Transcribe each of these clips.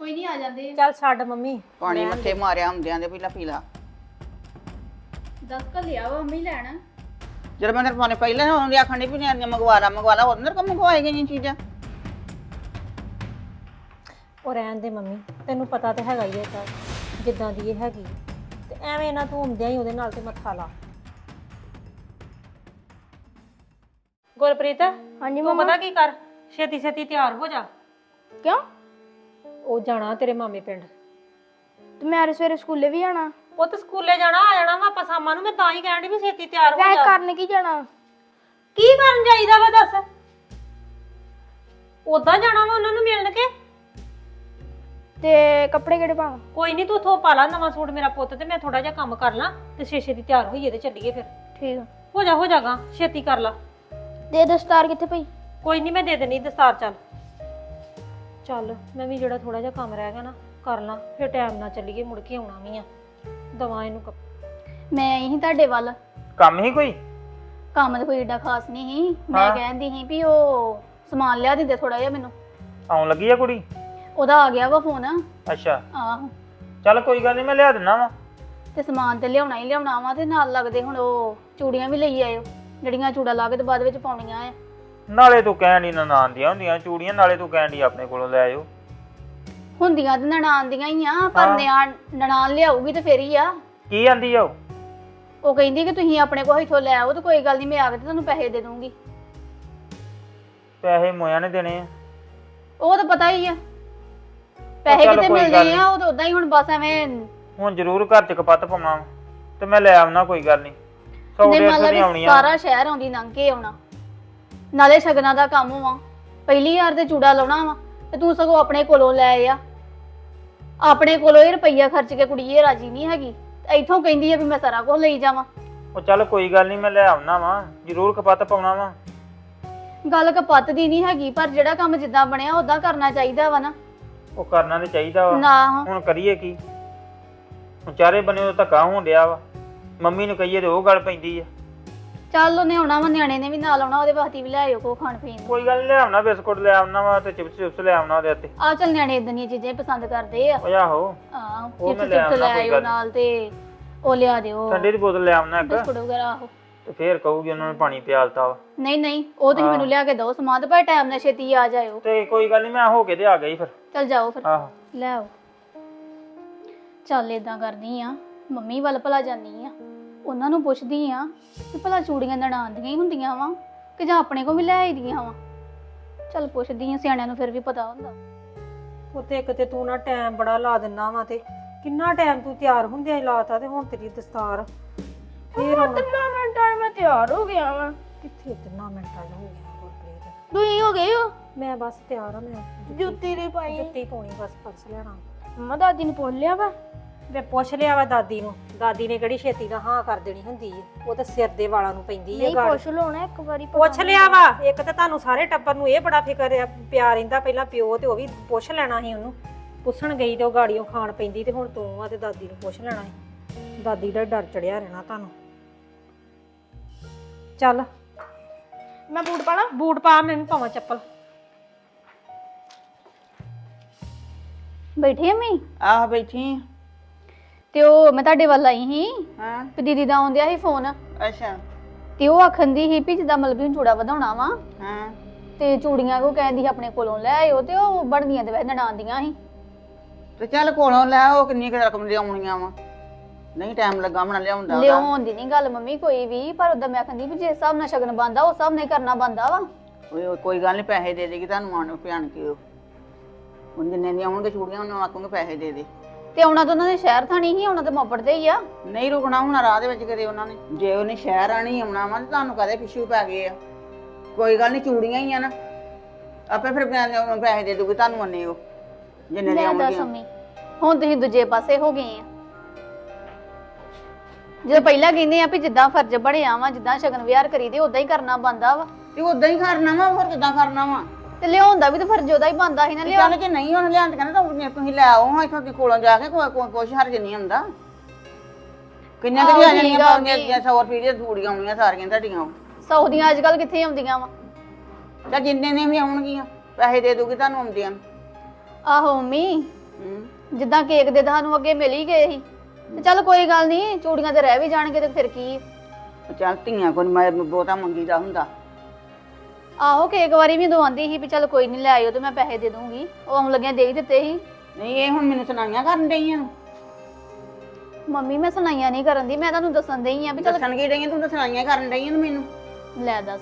ਕੋਈ ਨਹੀਂ ਆ ਜਾਂਦੇ। ਚੱਲ ਛੱਡ ਮੰਮੀ। ਪਾਣੀ ਮੱਥੇ ਮਾਰਿਆ ਹੁੰਦਿਆਂ ਦੇ ਪਹਿਲਾਂ ਪੀ ਲਾ ਦੱਸ ਕੱਲ ਲਿਆ ਵਾ ਮੰਮੀ ਲੈਣ। ਜਦੋਂ ਮੈਂ ਤੇਰੇ ਪਾਣੀ ਪਹਿਲਾਂ ਆਉਂਦੇ ਆਖਣ ਡਈ ਵੀ ਨੇ ਮੰਗਵਾ ਲਾ ਮੰਗਵਾ ਲਾ ਉਹਦੇ ਨਾਲ ਕੰਮ ਮੰਗਵਾਏ ਗਈਆਂ ਚੀਜ਼ਾਂ। ਉਹ ਰਹਿਣ ਦੇ ਮੰਮੀ ਤੈਨੂੰ ਪਤਾ ਤੇ ਹੈਗਾ ਹੀ ਹੈ ਤਾਂ ਜਿੱਦਾਂ ਦੀ ਇਹ ਹੈਗੀ ਤੇ ਐਵੇਂ ਨਾ ਤੂੰ ਹੁੰਦਿਆਂ ਹੀ ਉਹਦੇ ਨਾਲ ਤੇ ਮੱਥਾ ਲਾ। ਗੁਰਪ੍ਰੀਤ ਹਾਂਜੀ ਤੂੰ ਪਤਾ ਕੀ ਕਰ? ਛੇਤੀ ਛੇਤੀ ਤਿਆਰ ਹੋ ਜਾ। ਕਿਉਂ? ਉਹ ਜਾਣਾ ਤੇਰੇ ਮਾਮੇ ਪਿੰਡ। ਤੇ ਮੈਂ ਅੱਜ ਸਵੇਰੇ ਸਕੂਲੇ ਵੀ ਜਾਣਾ। ਉਹ ਤਾਂ ਸਕੂਲੇ ਜਾਣਾ ਆ ਜਾਣਾ ਵਾ ਆਪਾਂ ਸ਼ਾਮਾਂ ਨੂੰ ਮੈਂ ਤਾਂ ਹੀ ਕਹਿਣ ਡਈ ਵੀ ਛੇਤੀ ਤਿਆਰ ਹੋ ਵੈਸੇ ਜਾ। ਕਰਨ ਕੀ ਜਾਣਾ? ਕੀ ਕਰਨ ਜਾਈਦਾ ਵਾ ਦੱਸ? ਉਦਾਂ ਜਾਣਾ ਵਾ ਉਹਨਾਂ ਨੂੰ ਮਿਲਣ ਕੇ? ਤੇ ਕੱਪੜੇ ਕਿਹੜੇ ਪਾਵਾਂ? ਕੋਈ ਨਹੀਂ ਤੂੰ ਉਥੋਂ ਪਾ ਲਾ ਨਵਾਂ ਸੂਟ ਮੇਰਾ ਪੁੱਤ ਤੇ ਮੈਂ ਥੋੜਾ ਜਿਹਾ ਕੰਮ ਕਰ ਲਾਂ ਤੇ ਛੇ ਦੀ ਤਿਆਰ ਹੋਈਏ ਤੇ ਚੱਲੀਏ ਫਿਰ। ਠੀਕ ਆ। ਹੋ ਜਾ ਹੋ ਜਾਗਾ ਛੇਤੀ ਕਰ ਲਾ। ਦੇ ਦਸਤਾਰ ਕਿੱਥੇ ਪਈ? ਕੋਈ ਨਹੀਂ ਮੈਂ ਦੇ ਦੇਣੀ ਦਸਤਾਰ ਚੱਲ। ਚੱਲ ਮੈਂ ਵੀ ਜਿਹੜਾ ਥੋੜਾ ਜਿਹਾ ਕੰਮ ਰਹਿ ਗਿਆ ਨਾ ਕਰ ਲਾਂ ਫਿਰ ਟਾਈਮ ਨਾਲ ਚੱਲੀਏ ਮੁੜ ਕੇ ਆਉਣਾ ਵੀ ਆ। ਦਵਾ ਇਹਨੂੰ ਕੱਪ- ਮੈਂ ਆਈ ਸੀ ਤੁਹਾਡੇ ਵੱਲ। ਕੰਮ ਹੀ ਕੋਈ? ਕੰਮ ਤਾਂ ਕੋਈ ਏਡਾ ਖਾਸ ਨਹੀਂ ਸੀ। ਮੈਂ ਹਾਂ। ਕਹਿੰਦੀ ਸੀ ਵੀ ਉਹ ਸਮਾਨ ਲਿਆ ਦਿੰਦੇ ਥੋੜਾ ਜਿਹਾ ਮੈਨੂੰ। ਆਉਣ ਲੱਗੀ ਆ ਕੁੜੀ? ਉਹਦਾ ਆ ਗਿਆ ਵਾ ਫੋਨ। ਅੱਛਾ। ਆਹੋ। ਚੱਲ ਕੋਈ ਗੱਲ ਨਹੀਂ ਮੈਂ ਲਿਆ ਦਿੰਨਾ ਵਾ। ਤੇ ਸਮਾਨ ਤੇ ਲਿਆਉਣਾ ਹੀ ਲਿਆਉਣਾ ਵਾ ਤੇ ਨਾਲ ਲੱਗਦੇ ਹੁਣ ਉਹ ਚੂੜੀਆਂ ਵੀ ਲਈ ਆਇਓ ਜਿਹੜੀਆਂ ਚੂੜਾ ਲਾ ਕੇ ਤੇ ਬਾਅਦ ਵਿੱਚ ਪਾਉਣੀਆਂ ਆ। ਨਾਲੇ ਤੂੰ ਕਹਿਣ ਦੀ ਨਨਾਣ ਦੀਆਂ ਹੁੰਦੀਆਂ ਚੂੜੀਆਂ ਨਾਲੇ ਤੂੰ ਕਹਿਣ ਦੀ ਆਪਣੇ ਕੋਲੋਂ ਲੈ ਆਇਓ। ਹੁੰਦੀਆਂ ਤੇ ਨਣਾਨ ਦੀਆਂ ਹੀ ਆ ਪਰ ਹਾਂ। ਨਿਆਣ ਨਣਾਨ ਲਿਆਊਗੀ ਤੇ ਫੇਰ ਹੀ ਆ। ਕੀ ਆਂਦੀ ਆ ਉਹ? ਉਹ ਕਹਿੰਦੀ ਕਿ ਤੁਸੀਂ ਆਪਣੇ ਕੋਲ ਇੱਥੋਂ ਲੈ ਆਓ ਤੇ ਕੋਈ ਗੱਲ ਨਹੀਂ ਮੈਂ ਆ ਕੇ ਤੇ ਤੁਹਾਨੂੰ ਪੈਸੇ ਦੇ ਦੂੰਗੀ। ਪੈਸੇ ਮੋਇਆਂ ਨੇ ਦੇਣੇ ਆ। ਉਹ ਤਾਂ ਪਤਾ ਹੀ ਆ। ਪੈਸੇ ਚੱਲ ਕਿਤੇ ਕੋਈ ਗੱਲ ਮਿਲਦੇ ਆ ਉਹ ਤਾਂ ਉਦਾਂ ਹੀ ਹੁਣ ਬਸ ਐਵੇਂ ਹੁਣ ਜ਼ਰੂਰ ਘਰ ਚ ਕਪੱਤ ਪਾਉਣਾ ਵਾ। ਤੇ ਮੈਂ ਲੈ ਆਉਣਾ ਕੋਈ ਗੱਲ ਨਹੀਂ ਸੌ ਨੇ ਡੇਢ ਮੰਨ ਸੌ ਲਾ ਦੀਆਂ ਵੀ ਆਉਣੀਆਂ। ਸਾਰਾ ਸ਼ਹਿਰ ਆਉਂਦੀ ਲੰਘ ਕੇ ਆਉਣਾ। ਨਾਲੇ ਸ਼ਗਨਾਂ ਦਾ ਕੰਮ ਵਾ। ਪਹਿਲੀ ਵਾਰ ਤੇ ਚੂੜਾ ਲਾਉਣਾ ਵਾ ਤੇ ਤੂੰ ਸਗੋਂ ਆਪਣੇ ਕੋਲੋਂ ਲੈ ਆ। ਆਪਣੇ ਕੋਲੋਂ ਇਹ ਰੁਪਈਆ ਖਰਚ ਕੇ ਕੁੜੀ ਇਹ ਰਾਜੀ ਨਹੀਂ ਹੈਗੀ। ਤੇ ਇੱਥੋਂ ਕਹਿੰਦੀ ਆ ਵੀ ਮੈਂ ਸਾਰਾ ਕੁਝ ਲਈ ਜਾਵਾਂ। ਉਹ ਚੱਲ ਕੋਈ ਗੱਲ ਨਹੀਂ ਮੈਂ ਲੈ ਆਉਣਾ ਵਾ। ਜ਼ਰੂਰ ਕਪੱਤ ਪਾਉਣਾ ਵਾ। ਗੱਲ ਕਪੱਤ ਦੀ ਨਹੀਂ ਹੈਗੀ ਪਰ ਜਿਹੜਾ ਕੰਮ ਜਿੱਦਾਂ ਬਣਿਆ ਉਦਾਂ ਕਰਨਾ ਚਾਹੀਦਾ ਵਾ ਨਾ। ਉਹ ਕਰਨਾ ਤੇ ਚਾਹੀਦਾ ਵਾ। ਨਾ। ਹੁਣ ਕਰੀਏ ਕੀ? ਹੁਣ ਚਾਰੇ ਬੰਨੇ ਉਹ ਧੱਕਾ ਹੋਣ ਡਿਆ ਵਾ। ਮੰਮੀ ਨੂੰ ਕਹੀਏ ਤੇ ਉਹ ਗੱਲ ਪੈਂਦੀ ਆ। ਚੱਲ ਉਹਨੇ ਆਉਣਾ ਵਾ ਨਿਆਣੇ ਨੇ ਵੀ ਨਾਲ ਆਉਣਾ ਉਹਦੇ ਵਾਸਤੇ ਵੀ ਲੈ ਆਇਓ ਕੋ ਖਾਣ ਪੀਣ ਨੂੰ। ਕੋਈ ਗੱਲ ਨੀ ਲੈ ਆਉਣਾ ਬਿਸਕੁਟ ਲੈ ਆਉਣਾ ਵਾ ਤੇ ਚਿਪਸ ਚਿਪਸ ਲੈ ਆਉਣਾ ਉਹਦੇ ਉੱਤੇ ਆ ਚੱਲ ਨਿਆਣੇ ਇਦਾਂ ਦੀਆਂ ਚੀਜ਼ਾਂ ਹੀ ਪਸੰਦ ਕਰਦੇ ਆ। ਉਹ ਆਹੋ। ਆਹ ਉਹ ਮੈਂ ਚਿਪਸ ਲੈ ਚਿਪਸ ਆਉਣਾ, ਲੈ ਕੋਈ ਆਇਓ ਗੱਲ ਨੀ। ਨਾਲ ਤੇ ਉਹ ਲਿਆ ਦਿਓ। ਠੰਡੇ ਦੀ ਬੋਤਲ ਲੈ ਆਉਣਾ ਇੱਕ। ਬਿਸਕੁਟ ਵਗੈਰਾ ਆਹੋ। ਤੇ ਫੇਰ ਕਹੂਗੀ ਉਹਨਾਂ ਨੇ ਪਾਣੀ ਪਿਆਲਤਾ ਵਾ। ਨਹੀਂ ਨਹੀਂ ਉਹ ਤੁਸੀਂ ਹਾਂ। ਮੈਨੂੰ ਲਿਆ ਕੇ ਦਿਓ ਸਮਾਨ ਤੇ ਭਾਈ ਟਾਈਮ ਨਾਲ ਛੇਤੀ ਆ ਜਾਇਓ। ਤੇ ਕੋਈ ਗੱਲ ਨਹੀਂ ਮੈਂ ਹੋ ਕੇ ਤੇ ਆ ਗਈ ਫਿਰ। ਚੱਲ ਜਾਓ ਫਿਰ। ਆਹੋ। ਲੈ ਆਓ। ਚੱਲ ਇਦਾਂ ਕਰਦੀ ਆ ਮੰਮੀ ਵੱਲ ਭਲਾ ਜਾਨੀ ਆ। ਉਹਨਾਂ ਨੂੰ ਪੁੱਛਦੀ ਆ ਕਿ ਭਲਾ ਚੂੜੀਆਂ ਨਣਾਨ ਦੀਆਂ ਹੀ ਹੁੰਦੀਆਂ ਵਾ ਕਿ ਜਾਂ ਆਪਣੇ ਕੋ ਵੀ ਲੈ ਆਈਦੀਆਂ ਵਾ? ਚੱਲ ਪੁੱਛਦੀ ਆ ਸਿਆਣਿਆਂ ਨੂੰ ਫਿਰ ਵੀ ਪਤਾ ਹੁੰਦਾ। ਉੱਤੇ ਇੱਕ ਤੇ ਤੂੰ ਨਾ ਟਾਈਮ ਬੜਾ ਲਾ ਦਿੰਨਾ ਵਾ ਤੇ ਕਿੰਨਾ ਟਾਈਮ ਤੂੰ ਤਿਆਰ ਹੁੰਦਿਆਂ ਹੀ ਲਾਤਾ ਤੇ ਹੁਣ ਤੇਰੀ ਦਸਤਾਰ। ਫੇਰ ਹੁਣ ਤਿੰਨਾਂ ਮਿੰਟਾਂ 'ਚ ਮੈਂ ਤਿਆਰ ਹੋ ਗਿਆ ਵਾਂ। ਕਿੱਥੇ ਤਿੰਨਾਂ ਮਿੰਟਾਂ ਚ ਹੋ ਗਿਆ ਗੁਰਪ੍ਰੀਤ? ਤੁਸੀਂ ਹੋ ਗਏ ਹੋ? ਮੈਂ ਬਸ ਤਿਆਰ ਆ ਮੈਂ ਜੁੱਤੀ ਨਹੀਂ ਪਾਈ। ਜੁੱਤੀ ਪਾਉਣੀ ਬਸ ਪਰਸ ਲੈਣਾ। ਮੰਮਾ ਦਾਦੀ ਨੂੰ ਪੁੱਛ ਲਿਆ ਵਾ। ਵੇ ਪੁੱਛ ਲਿਆ ਵਾ ਦਾਦੀ ਨੂੰ। ਦਾਦੀ ਨੇ ਕਿਹੜੀ ਛੇਤੀ ਨਾਲ ਹਾਂ ਕਰ ਦੇਣੀ ਹੁੰਦੀ ਏ। ਉਹ ਤਾਂ ਸਿਰ ਦੇ ਵਾਲਾਂ ਨੂੰ ਪੈਂਦੀ ਏ ਨਹੀਂ ਪੁੱਛ ਲਓ ਨਾ ਇੱਕ ਵਾਰੀ ਪੁੱਛ ਲਿਆ ਵਾ। ਇੱਕ ਤਾਂ ਤੁਹਾਨੂੰ ਸਾਰੇ ਟੱਬਰ ਨੂੰ ਇਹ ਬੜਾ ਫਿਕਰ ਆ ਪਿਆਰ ਰਹਿੰਦਾ ਪਹਿਲਾਂ ਪਿਓ ਤੇ ਉਹ ਵੀ ਪੁੱਛ ਲੈਣਾ ਸੀ ਉਹਨੂੰ। ਪੁੱਛਣ ਗਈ ਤੇ ਉਹ ਗਾੜੀਆਂ ਖਾਣ ਪੈਂਦੀ ਤੇ ਹੁਣ ਤੂੰ ਆ ਤੇ ਦਾਦੀ ਨੂੰ ਪੁੱਛ ਲੈਣਾ ਸੀ। ਦਾਦੀ ਦਾ ਡਰ ਚੜਿਆ ਰਹਿਣਾ ਤੁਹਾਨੂੰ। ਚੱਲ। ਮੈਂ ਬੂਟ ਪਾਣਾ ਬੂਟ ਪਾ ਮੈਂ ਵੀ ਪਾਵਾਂ ਚੱਪਲ। ਬੈਠੇ ਅਮੀ ਆਹ ਬੈਠੀ ਆਂ। ਤੇ ਉਹ ਮੈਂ ਤੁਹਾਡੇ ਵੱਲ ਆਈ ਸੀ ਹਾਂ। ਤੇ ਦੀਦੀ ਦਾ ਆਉਂਦਿਆ ਸੀ ਫੋਨ। ਅੱਛਾ। ਤੇ ਉਹ ਆਖਣ ਦੀ ਸੀ ਵੀ ਜਿੱਦਾਂ ਮਤਲਬ ਵੀ ਚੂੜਾ ਵਧਾਉਣਾ ਵਾ। ਹਾਂ। ਤੇ ਚੂੜੀਆਂ ਕੋ ਕਹਿੰਦੀ ਸੀ ਆਪਣੇ ਕੋਲੋਂ ਲੈ ਆਇਓ ਤੇ ਉਹ ਬਣਦੀਆਂ ਤੇ ਵੈ ਨਣਾਨ ਦੀਆਂ ਸੀ। ਤੇ ਚੱਲ ਕੋਲੋਂ ਲੈ ਉਹ ਕਿੰਨੀ ਕੁ ਰਕਮ ਦੀ ਆਉਣੀਆਂ ਵਾ। ਨਹੀਂ ਟਾਈਮ ਲੱਗਾ ਮਣਾ ਲਿਆਉਂਦਾ ਉਹਦਾ। ਲਿਆਉਣ ਦੀ ਨਹੀਂ ਗੱਲ ਮੰਮੀ ਕੋਈ ਵੀ ਪਰ ਉਦਾਂ ਮੈਂ ਕਹਿੰਦੀ ਵੀ ਜਿਸ ਹਿਸਾਬ ਨਾਲ ਸ਼ਗਨ ਬੰਦਾ ਉਸ ਹਿਸਾਬ ਨਾਲ ਹੀ ਕਰਨਾ ਬੰਦਾ ਵਾ। ਓਏ ਓਏ, ਕੋਈ ਗੱਲ ਨਹੀਂ ਪੈਸੇ ਦੇ ਦੇਗੀ ਤੁਹਾਨੂੰ ਆਣ ਭਿਆਨ ਕੇ ਉਹ। ਹੁਣ ਜਿੰਨੇ ਦੀਆਂ ਆਉਣਗੇ ਚੂੜੀਆਂ ਉਹਨਾਂ ਆਖੂਗੇ ਪੈਸੇ ਦੇ ਦੇ। ਤੇ ਆਉਣਾ ਤਾਂ ਉਹਨਾਂ ਨੇ ਸ਼ਹਿਰ ਥਾਣੀ ਹੀ ਆਉਣਾ ਤਾਂ ਮੋਪੜ ਤੇ ਹੀ ਆ। ਨਹੀਂ ਰੁਕਣਾ ਹੁਣ ਰਾਹ ਦੇ ਵਿੱਚ ਕਦੇ ਉਹਨਾਂ ਨੇ। ਜੇ ਉਹਨੇ ਸ਼ਹਿਰ ਆਣੀ ਆਉਣਾ ਵਾ ਤੇ ਤੁਹਾਨੂੰ ਕਦੇ ਪਿੱਛੂ ਪੈ ਗਏ ਆ? ਕੋਈ ਗੱਲ ਨਹੀਂ ਚੂੜੀਆਂ ਹੀ ਆ ਨਾ। ਆਪੇ ਫਿਰ ਪੈਸੇ ਪੈਸੇ ਦੇ ਦੂਗੀ ਤੁਹਾਨੂੰ ਅੰਨੇ ਉਹ ਜਿੰਨੇ ਦੱਸ ਆਉਣਗੀਆਂ ਮੰਮੀ ਹੁਣ ਤੁਸੀਂ ਦੂਜੇ ਪਾਸੇ ਹੋ ਗਏ ਆ। ਜਦੋਂ ਪਹਿਲਾਂ ਕਹਿੰਦੇ ਆ ਵੀ ਜਿੱਦਾਂ ਫਰਜ਼ ਬਣਿਆ ਵਾ ਜਿੱਦਾਂ ਸ਼ਗਨ ਵਿਹਾਰ ਕਰੀਦੇ ਉਦਾਂ ਹੀ ਕਰਨਾ ਬੰਦਾ ਵਾ। ਤੇ ਉਦਾਂ ਹੀ ਕਰਨਾ ਵਾ ਹੋਰ ਕਿਦਾਂ ਕਰਨਾ ਵਾ? ਤੇ ਲਿਆਉਂਦਾ ਵੀ ਤਾਂ ਫਰਜ਼ ਉਹਦਾ ਹੀ ਬੰਦਾ ਸੀ ਨਾ ਤੇ ਲਿਆ ਚੱਲ ਜੇ ਨਹੀਂ ਉਹਨੇ ਲਿਆਂਦ ਕਹਿੰਦਾ ਤਾਂ ਉਹਨੇ ਤੁਸੀਂ ਲੈ ਆਓ ਹਾਂ ਇੱਥੋਂ ਦੀ ਕੋਲੋਂ ਜਾ ਕੇ ਕੋਈ ਕੋਈ ਕੁਛ ਹਰਜ ਨਹੀਂ ਹੁੰਦਾ ਕਿੰਨੇ ਕੁ ਆਹੋ, ਆ ਠੀਕ ਜਾਣੀਆਂ ਆ, ਪਾਉਂਦੀਆਂ। 100 ਰੁਪਏ ਦੀਆਂ ਥੂੜੀਆਂ ਆਉਣੀਆਂ ਸਾਰੀਆਂ ਤੁਹਾਡੀਆਂ ਸੌ ਦੀਆਂ ਅੱਜ ਕੱਲ ਕਿੱਥੇ ਆਉਂਦੀਆਂ ਵਾ ਜਾਂ ਜਿੰਨੇ ਨੇ ਵੀ ਆਉਣਗੀਆਂ ਪੈਸੇ ਦੇ ਦੂਗੀ ਤੁਹਾਨੂੰ ਆਉਂਦੀਆਂ ਨੂੰ। ਆਹੋ ਮੰਮੀ ਹੂੰ ਜਿੱਦਾਂ ਕੇਕ ਦੇ ਤੁਹਾਨੂੰ ਅੱਗੇ ਮਿਲ ਹੀ ਗਏ ਸੀ ਤੇ ਚੱਲ ਕੋਈ ਗੱਲ ਨਹੀਂ ਚੂੜੀਆਂ ਤੇ ਰਹਿ ਵੀ ਜਾਣਗੇ ਤੇ ਫਿਰ ਕੀ। ਚੱਲ ਧੀਆਂ ਕੋਲ ਮੈਂ ਬਹੁਤਾ ਮੰਗੀਦਾ ਹੁੰਦਾ ਆਹੋ ਕੇਕ ਵਾਰੀ ਵੀ ਦਵਾਉਂਦੀ ਸੀ ਵੀ ਚੱਲ ਕੋਈ ਨਹੀਂ ਲੈ ਆਇਓ ਤੇ ਮੈਂ ਪੈਸੇ ਦੇ ਦੂੰਗੀ ਉਹ ਆਉਣ ਲੱਗਿਆ ਦੇ ਹੀ ਦਿੱਤੇ ਸੀ। ਨਹੀਂ ਇਹ ਹੁਣ ਮੈਨੂੰ ਸੁਣਾਈਆਂ ਕਰਨ ਡਈਆਂ। ਮੰਮੀ ਮੈਂ ਸੁਣਾਈਆਂ ਨਹੀਂ ਕਰਨ ਦੀ ਮੈਂ ਤੁਹਾਨੂੰ ਦੱਸਣ ਆ ਵੀ ਚੱਲ ਦੱਸਣ ਕੀ ਡਈਆਂ ਤੂੰ ਤਾਂ ਸੁਣਾਈਆਂ ਕਰਨ ਡਈਆਂ ਨੂੰ ਮੈਨੂੰ। ਲੈ ਦੱਸ।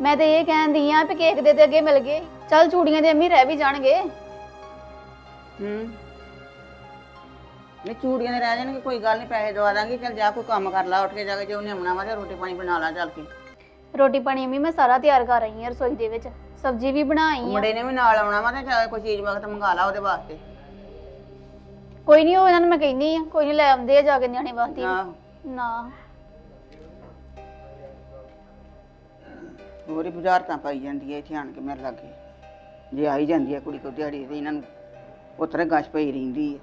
ਮੈਂ ਤੇ ਇਹ ਕਹਿੰਦੀ ਆ ਵੀ ਕੇਕ ਦੇ ਤੇ ਅੱਗੇ ਮਿਲ ਗਏ। ਚੱਲ ਚੂੜੀਆਂ ਦੇ ਅੰਮੀ ਰਹਿ ਵੀ ਜਾਣਗੇ। ਹੂੰ। ਨਹੀਂ ਚੂੜੀਆਂ ਦੇ ਰਹਿ ਜਾਣਗੇ ਕੋਈ ਗੱਲ ਨਹੀਂ ਪੈਸੇ ਦਵਾ ਦਾਂਗੇ। ਚੱਲ ਜਾ ਕੋਈ ਕੰਮ ਕਰ ਲਾ ਉੱਠ ਕੇ ਜਾ ਕੇ ਜੇ ਉਹਨੇ ਆਉਣਾ ਵਾ ਤੇ ਰੋਟੀ ਪਾਣੀ ਬਣਾ ਲਾ ਚੱਲ ਕੇ। ਰੋਟੀ ਪਾਣੀ ਅੰਮੀ ਮੈਂ ਸਾਰਾ ਤਿਆਰ ਕਰ ਰਹੀ ਆ ਰਸੋਈ ਦੇ ਵਿੱਚ ਸਬਜ਼ੀ ਵੀ ਬਣਾਈ ਆ। ਮੁੰਡੇ ਨੇ ਵੀ ਨਾਲ ਆਉਣਾ ਵਾ ਤੇ ਚੱਲ ਕੋਈ ਚੀਜ਼ ਵਕਤ ਮੰਗਾ ਲਾ ਉਹਦੇ ਵਾਸਤੇ। ਕੋਈ ਨਹੀਂ ਉਹ ਇਹਨਾਂ ਨੂੰ ਮੈਂ ਕਹਿੰਦੀ ਆ ਕੋਈ ਨਹੀਂ ਲੈ ਆਉਂਦੇ ਆ ਜਾ ਕੇ ਨਿਆਣੇ ਵਾਸਤੇ। ਵੀ। ਆਹੋ ਨਾ। ਹੋਰ ਹੀ ਬੁਝਾਰਤਾਂ ਪਾਈ ਜਾਂਦੀ ਹੈ ਇੱਥੇ ਆਣ ਕੇ ਮੇਰੇ ਲਾਗੇ। ਜੇ ਆਈ ਜਾਂਦੀ ਹੈ ਕੁੜੀ ਕੋ ਦਿਹਾੜੀ ਤੇ ਇਹਨਾਂ ਨੂੰ ਉਤਰੇ ਗਸ਼ ਪਈ ਰਹਿੰਦੀ ਹੈ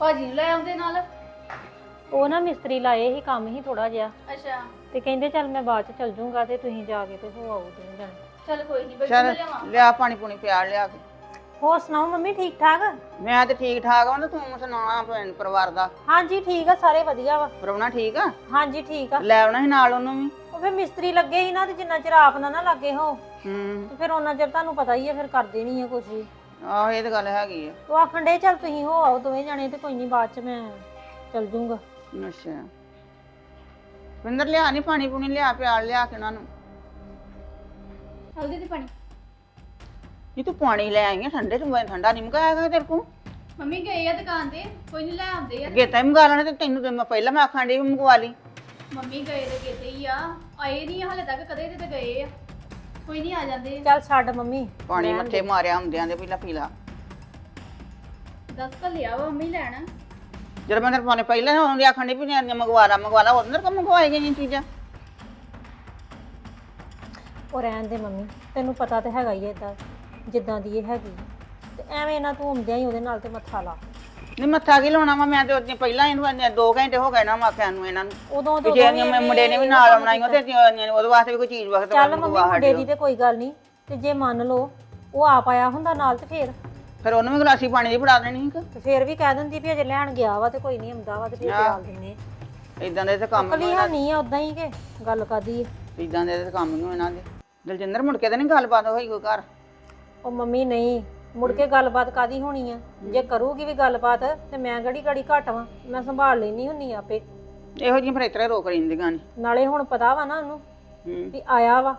ਭਾਜੀ ਨੂੰ ਲੈ ਆਉਂਦੇ ਨਾਲ? ਉਹ ਨਾ ਮਿਸਤਰੀ ਲਾਏ ਸੀ ਕੰਮ ਹੀ ਥੋੜਾ ਜਿਹਾ। ਅੱਛਾ। ਤੇ ਕਹਿੰਦੇ ਚੱਲ ਮੈਂ ਬਾਅਦ ਚ ਚੱਲ ਜੂੰਗਾ ਤੇ ਤੁਸੀਂ ਜਾ ਕੇ ਤੇ ਹੋ ਆਓ ਦੋਵੇਂ ਜਣੇ। ਚੱਲ ਕੋਈ ਨਹੀਂ ਮੈਂ ਚੱਲ ਲਿਆਵਾਂ। ਲਿਆ ਪਾਣੀ ਪੂਣੀ ਪਿਆਲ ਲਿਆ ਕੇ। ਹੋਰ ਸੁਣਾਓ ਮੰਮੀ ਠੀਕ ਠਾਕ? ਮੈਂ ਤੇ ਠੀਕ ਠਾਕ ਹਾਂ ਤੇ ਤੂੰ ਸੁਣਾ ਭੈਣ ਪਰਿਵਾਰ ਦਾ। ਹਾਂਜੀ ਠੀਕ ਆ ਸਾਰੇ ਵਧੀਆ ਵਾ। ਪਰਵਣਾ ਠੀਕ ਆ? ਹਾਂਜੀ ਠੀਕ ਆ। ਲੈ ਆਉਣਾ ਸੀ ਨਾਲ ਉਹਨੂੰ ਵੀ। ਉਹ ਫਿਰ ਮਿਸਤਰੀ ਲੱਗੇ ਸੀ ਨਾ ਤੇ ਜਿੰਨਾ ਚਿਰ ਆਪ ਨਾ ਨਾ ਲੱਗੇ ਹੋ ਹੂੰ। ਤੇ ਫਿਰ ਉਹਨਾਂ ਚਿਰ ਤੁਹਾਨੂੰ ਪਤਾ ਹੀ ਆ ਫਿਰ ਕਰਦੇ ਨਹੀਂ ਆ ਕੁਝ ਵੀ। ਆਹੋ ਇਹ ਤਾਂ ਗੱਲ ਹੈਗੀ ਆ। ਉਹ ਆਖਣ ਡੇ ਚੱਲ ਤੁਸੀਂ ਹੋ ਆਓ ਦੋਵੇਂ ਜਣੇ ਤੇ ਕੋਈ ਨਹੀਂ ਬਾਅਦ ਚ ਮੈਂ ਚੱਲ ਜੂੰਗਾ। ਅੱਛਾ। ਪਿੰਦਰ ਲਿਆ ਨਹੀਂ ਪਾਣੀ ਪੂਣੀ ਲਿਆ ਪਿਆਲ ਲਿਆ ਕੇ ਉਹਨਾਂ ਨੂੰ। ਹਲਦੀ ਤੇ ਪਾਣੀ। ਜੀ ਤੂੰ ਪਾਣੀ ਲੈ ਆਈ ਆ ਠੰਡੇ ਤੋਂ ਮੈਂ ਠੰਡਾ ਨਹੀਂ ਮੰਗਾਇਆ ਤੇਰੇ ਕੋਲ। ਮੰਮੀ ਗਏ ਆ ਦੁਕਾਨ ਤੇ ਕੋਈ ਨਹੀਂ ਲੈ ਆਉਂਦੇ ਆ। ਗੇਤਾ ਹੀ ਮੰਗਾ ਲੈਣਾ ਤੇ ਤੈਨੂੰ ਤੇ ਮੈਂ ਪਹਿਲਾਂ ਮੈਂ ਆਖਾਂ ਵੀ ਮੰਗਵਾ ਲਈ। ਮੰਮੀ ਗਏ ਤੇ ਕਿਤੇ ਹੀ ਆ ਆਏ ਨਹੀਂ ਹਲੇ ਤੱਕ ਕਦੇ ਤੇ ਗਏ ਆ। ਕੋਈ ਨਹੀਂ ਆ ਜਾਂਦੇ। ਚੱਲ ਛੱਡ ਮੰਮੀ। ਪਾਣੀ ਮੱਥੇ ਮਾਰਿਆ ਹੁੰਦਿਆਂ ਦੇ ਪਹਿਲਾਂ ਪੀ ਲਾ ਦੱਸ ਲਿਆ ਵਾ ਮੰਮੀ ਲੈਣਾ। ਜਦੋਂ ਮੈਂ ਤੇਰੇ ਪਾਣੀ ਪਹਿਲਾਂ ਆਉਂਦੀ ਆਖਣ ਡਈ ਵੀ ਨੇ ਮੰਗਵਾ ਲਾ ਮੰਗਵਾ ਲਾ ਉਹਦੇ ਕੋ ਮੰਗਵਾਏ ਗਈਆਂ ਚੀਜ਼ਾਂ। ਉਹ ਰਹਿਣ ਦੇ ਮੰਮੀ ਤੈਨੂੰ ਪਤਾ ਤੇ ਹੈਗਾ ਹੀ ਏਦਾਂ ਜਿੱਦਾਂ ਦੀ ਇਹ ਹੈਗੀ। ਤੇ ਐਵੇਂ ਨਾ ਤੂੰ ਹੁੰਦਿਆਂ ਹੀ ਉਹਦੇ ਨਾਲ ਤੇ ਮੱਥਾ ਲਾ। ਨਹੀਂ ਮੱਥਾ ਕੀ ਲਾਉਣਾ ਵਾ? ਮੈਂ ਤੇ ਉਹਦੇ ਪਹਿਲਾਂ ਇਹਨੂੰ ਦੋ ਘੰਟੇ ਹੋ ਗਏ ਨਾ ਮਾਖਿਆਂ ਨੂੰ ਇਹਨਾਂ ਨੂੰ। ਉਦੋਂ ਤੋਂ ਜੇ ਮੈਂ ਮੁੰਡੇ ਨੇ ਵੀ ਨਾਲ ਆਉਣਾ ਹੀ ਉਹਦੇ ਉਹਦੇ ਵਾਸਤੇ ਵੀ ਕੋਈ ਚੀਜ਼ ਵਕਤ ਚੱਲ ਮੰਮੀ ਮੰਗਵਾ ਮੁੰਡੇ ਹਟਿਓ ਦੀ ਤੇ ਕੋਈ ਗੱਲ ਨਹੀਂ ਤੇ ਜੇ ਮੰਨ ਲਓ ਉਹ ਆਪ ਆਇਆ ਹੁੰਦਾ ਨਾਲ ਤੇ ਫੇਰ? ਫਿਰ ਉਹਨੂੰ ਵੀ ਗਲਾਸੀ ਪਾਣੀ ਦੀ ਫੜਾ ਦੇਣੀ ਸੀ ਤੇ ਫੇਰ ਵੀ ਕਹਿ ਦਿੰਦੀ ਵੀ ਅਜੇ ਲੈਣ ਗਿਆ ਵਾ ਤੇ ਕੋਈ ਨਹੀਂ ਆਉਂਦਾ ਵਾ ਤੇ ਫੇਰ ਪਿਆਲ ਦਿੰਨੇ ਇਦਾਂ ਦੇ ਤੇ ਕੰਮ ਅਕਲੀ ਹੈ ਨਹੀਂ ਆ ਉਦਾਂ ਹੀ ਕਿ ਗੱਲ ਕਾਦੀ ਇਦਾਂ ਦੇ ਤੇ ਕੰਮ ਨਹੀਂ ਇਹਨਾਂ ਦੇ ਦਲਜਿੰਦਰ ਮੁੜ ਕੇ ਤੇ ਨਹੀਂ ਗੱਲਬਾਤ ਹੋਈ ਕੋਈ ਘਰ? ਉਹ ਮੰਮੀ ਨਹੀਂ। ਮੁੜ ਕੇ ਗੱਲਬਾਤ ਕਾਦੀ ਹੋਣੀ ਆ? ਜੇ ਕਰੂਗੀ ਵੀ ਗੱਲਬਾਤ ਤੇ ਮੈਂ ਗੜੀ ਗੜੀ ਘੱਟ ਵਾਂ? ਮੈਂ ਸੰਭਾਲ ਲੈਣੀ ਹੁੰਨੀ ਆ ਆਪੇ। ਇਹੋ ਜਿਹੀਆਂ ਫਿਰ ਇਤਰੇ ਰੋਕ ਰਹਿੰਦੀਆਂ ਨੇ। ਨਾਲੇ ਹੁਣ ਪਤਾ ਵਾ ਨਾ ਉਹਨੂੰ ਹੂੰ। ਵੀ ਆਇਆ ਵਾ।